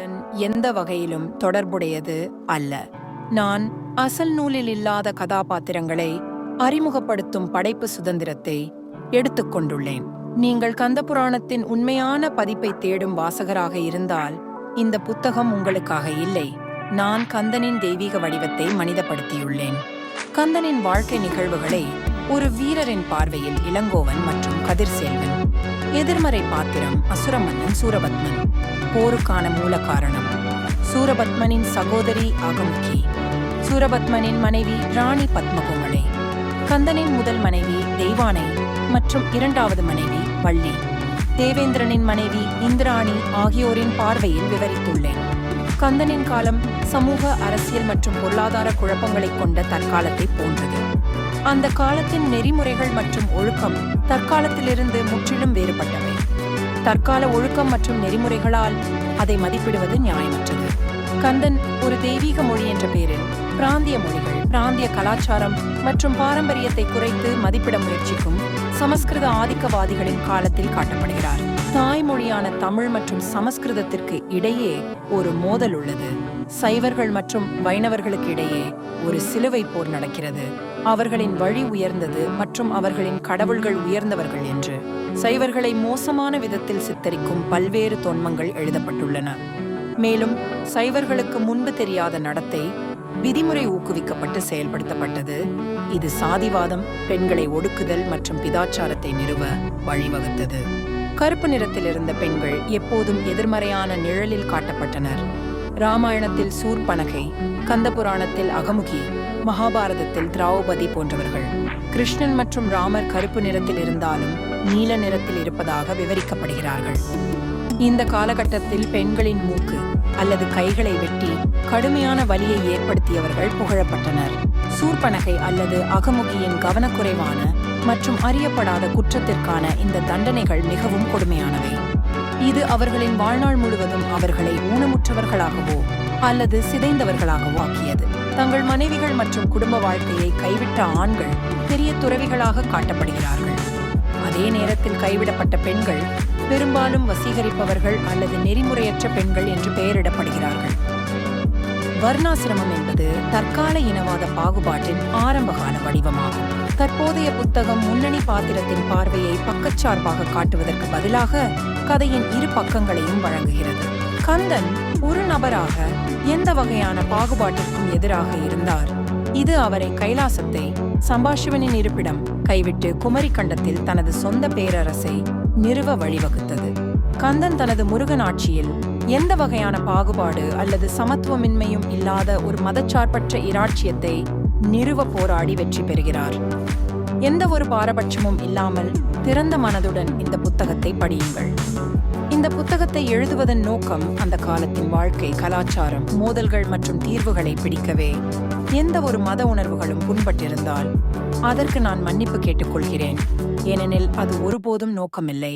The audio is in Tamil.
உடன் எந்த வகையிலும் தொடர்புடையது அல்ல. நான் அசல் நூலில் இல்லாத கதாபாத்திரங்களை அறிமுகப்படுத்தும் படைப்பு சுதந்திரத்தை எடுத்துக்கொண்டுள்ளேன் நீங்கள் கந்தபுராணத்தின் உண்மையான பதிப்பை தேடும் வாசகராக இருந்தால் இந்த புத்தகம் உங்களுக்காக இல்லை. நான் கந்தனின் தெய்வீக வடிவத்தை மனிதப்படுத்தியுள்ளேன். கந்தனின் வாழ்க்கை நிகழ்வுகளை ஒரு வீரரின் பார்வையில் இளங்கோவன் மற்றும் கதிர்சேல்வன் எதிர்மறை பாத்திரம் அசுரமன்னன் சூரபத்மன் போருக்கான மூல காரணம். சூரபத்மனின் சகோதரி அகமுகி. சூரபத்மனின் மனைவி ராணி பத்மகோமலை கந்தனின் முதல் மனைவி தெய்வானை மற்றும் இரண்டாவது மனைவி வள்ளி. தேவேந்திரனின் மனைவி இந்திராணி ஆகியோரின் பார்வையில் விவரித்துள்ளேன். கந்தனின் காலம் சமூக அரசியல் மற்றும் பொருளாதார குழப்பங்களைக் கொண்ட தற்காலத்தை போன்றது. அந்த காலத்தின் நெறிமுறைகள் மற்றும் ஒழுக்கம் தற்காலத்திலிருந்து முற்றிலும் வேறுபட்டவை. தற்கால ஒழுக்கம் மற்றும் நெறிமுறைகளால் அதை மதிப்பிடுவது நியாயமற்றது. கந்தன் ஒரு தெய்வீக மொழி என்ற பெயரில் பிராந்திய மொழிகள் பிராந்திய கலாச்சாரம் மற்றும் பாரம்பரியத்தை குறைத்து மதிப்பிட முயற்சிக்கும் சமஸ்கிருத ஆதிக்கவாதிகளின் காலத்தில் காட்டப்படுகிறார். தாய்மொழியான தமிழ் மற்றும் சமஸ்கிருதத்திற்கு இடையே ஒரு மோதல் உள்ளது. சைவர்கள் மற்றும் வைணவர்களுக்கு இடையே ஒரு சிலுவை போர் நடக்கிறது. அவர்களின் வழி உயர்ந்தது மற்றும் அவர்களின் கடவுள்கள் உயர்ந்தவர்கள் என்று. சைவர்களை மோசமான விதத்தில் சித்தரிக்கும் பல்வேறு தொன்மங்கள் எழுதப்பட்டுள்ளன. மேலும் சைவர்களுக்கு முன்பு தெரியாத நடத்தை விதிமுறை ஊக்குவிக்கப்பட்டு செயல்படுத்தப்பட்டது. இது சாதிவாதம் பெண்களை ஒடுக்குதல் மற்றும் பிதாச்சாரத்தை நிறுவ வழிவகுத்தது. கருப்பு நிறத்தில் இருந்த பெண்கள் எப்போதும் எதிர்மறையான நிழலில் காட்டப்பட்டனர். ராமாயணத்தில் சூர்பனகை கந்தபுராணத்தில் அகமுகி மகாபாரதத்தில் திராவுபதி போன்றவர்கள். கிருஷ்ணன் மற்றும் ராமர் கருப்பு நிறத்தில் இருந்தாலும் நீல நிறத்தில் இருப்பதாக விவரிக்கப்படுகிறார்கள். இந்த காலகட்டத்தில் பெண்களின் மூக்கு அல்லது கைகளை வெட்டி கடுமையான வலியை ஏற்படுத்தியவர்கள் புகழப்பட்டனர். சூர்பனகை அல்லது அகமுகியின் கவனக்குறைவான மற்றும் அறியப்படாத குற்றத்திற்கான இந்த தண்டனைகள் மிகவும் கொடுமையானவை. இது அவர்களின் வாழ்நாள் முழுவதும் அவர்களை ஊனமுற்றவர்களாகவோ அல்லது சிதைந்தவர்களாகவோ ஆக்கியது. தங்கள் மனைவிகள் மற்றும் குடும்ப வாழ்க்கையை கைவிட்ட ஆண்கள் பெரிய துறவிகளாக காட்டப்படுகிறார்கள். அதே நேரத்தில் கைவிடப்பட்ட பெண்கள் பெரும்பாலும் வசீகரிப்பவர்கள் அல்லது நெறிமுறையற்ற பெண்கள் என்று பெயரிடப்படுகிறார்கள். வர்ணாசிரமம் என்பது தற்கால இனவாத பாகுபாட்டின் ஆரம்பகால வடிவமாகும். தற்போதைய புத்தகம் முன்னணி பாத்திரத்தின் பார்வையை பக்கச்சார்பாக காட்டுவதற்கு பதிலாக கதையின் இரு பக்கங்களையும் வழங்குகிறது. கந்தன் ஒரு நபராக எந்த வகையான பாகுபாட்டிற்கும் எதிராக இருந்தார்? இது அவரை கைலாசத்தை சம்பாஷிவனின் இருப்பிடம் கைவிட்டு குமரி கண்டத்தில் தனது சொந்த பேரரசை நிறுவ வழிவகுத்தது. கந்தன் தனது முருகன் ஆட்சியில் எந்த வகையான பாகுபாடு அல்லது சமத்துவமின்மையும் இல்லாத ஒரு மதச்சார்பற்ற இராட்சியத்தை நிறுவ போராடி வெற்றி பெறுகிறார். எந்த ஒரு பாரபட்சமும் இல்லாமல் திறந்த மனதுடன் இந்த புத்தகத்தை படியுங்கள். இந்த புத்தகத்தை எழுதுவதன் நோக்கம் அந்த காலத்தின் வாழ்க்கை கலாச்சாரம் மோதல்கள் மற்றும் தீர்வுகளை பிடிக்கவே. எந்த ஒரு மத உணர்வுகளும் புண்பட்டிருந்தால் அதற்கு நான் மன்னிப்பு கேட்டுக்கொள்கிறேன். ஏனெனில் அது ஒருபோதும் நோக்கமில்லை.